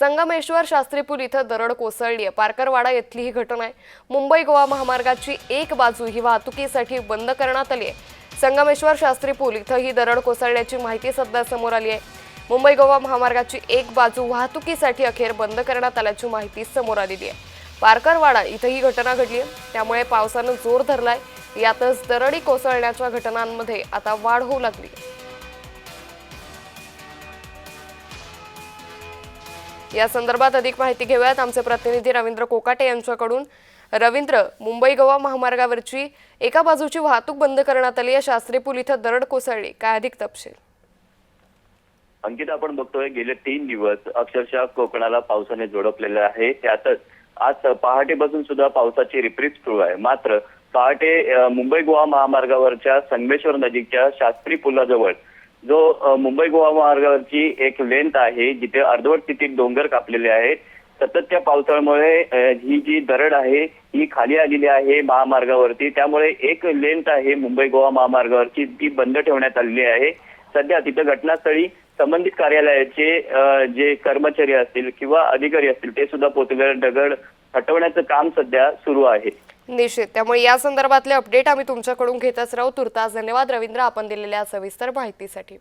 संगमेश्वर शास्त्रीपूल इथं दरड कोसळली आहे पारकरवाडा येथली ही घटना आहे. मुंबई गोवा महामार्गाची एक बाजू ही वाहतुकीसाठी बंद करण्यात आली आहे संगमेश्वर शास्त्रीपूल इथं ही दरड कोसळल्याची माहिती सध्या समोर आली आहे मुंबई गोवा महामार्गाची एक बाजू वाहतुकीसाठी अखेर बंद करण्यात आल्याची माहिती समोर आलेली आहे पारकरवाडा इथं ही घटना घडली आहे त्यामुळे पावसानं जोर धरलाय. यातच दरडी कोसळण्याच्या घटनांमध्ये आता वाढ होऊ लागली या संदर्भात अधिक माहिती घेऊयात. आमचे प्रतिनिधी रवींद्र कोकाटे यांच्याकडून. रवींद्र मुंबई गोवा महामार्गावरची एका बाजूची वाहतूक बंद करण्यात आली या शास्त्री पूल इथं दरड कोसळली. काय अधिक तपशील? अंकित आपण बघतोय गेले तीन दिवस अक्षरशः कोकणाला पावसाने झोडपलेले आहे. त्यातच आज पहाटेपासून सुद्धा पावसाची रिपरीप सुरू आहे. मात्र पहाटे मुंबई गोवा महामार्गावरच्या संगमेश्वर नजीकच्या शास्त्री पुलाजवळ जो मुंबई गोवा महामार्गावरची एक लेंथ आहे जिथे अर्धवट स्थितीत डोंगर कापलेले आहेत. सततच्या पावसामुळे ही जी दरड आहे ही खाली आलेली आहे महामार्गावरती. त्यामुळे एक लेंथ आहे मुंबई गोवा महामार्गावरची ती बंद ठेवण्यात आलेली आहे. सध्या तिथं घटनास्थळी संबंधित कार्यालयाचे जे कर्मचारी असतील किंवा अधिकारी असतील ते सुद्धा पोचले दगड हटवण्याचं काम सध्या सुरू आहे. निश्चित. त्यामुळे या संदर्भातले अपडेट आम्ही तुमच्याकडून घेतच राहू. तुर्तास धन्यवाद. रवींद्र आपण दिलेल्या सविस्तर माहितीसाठी.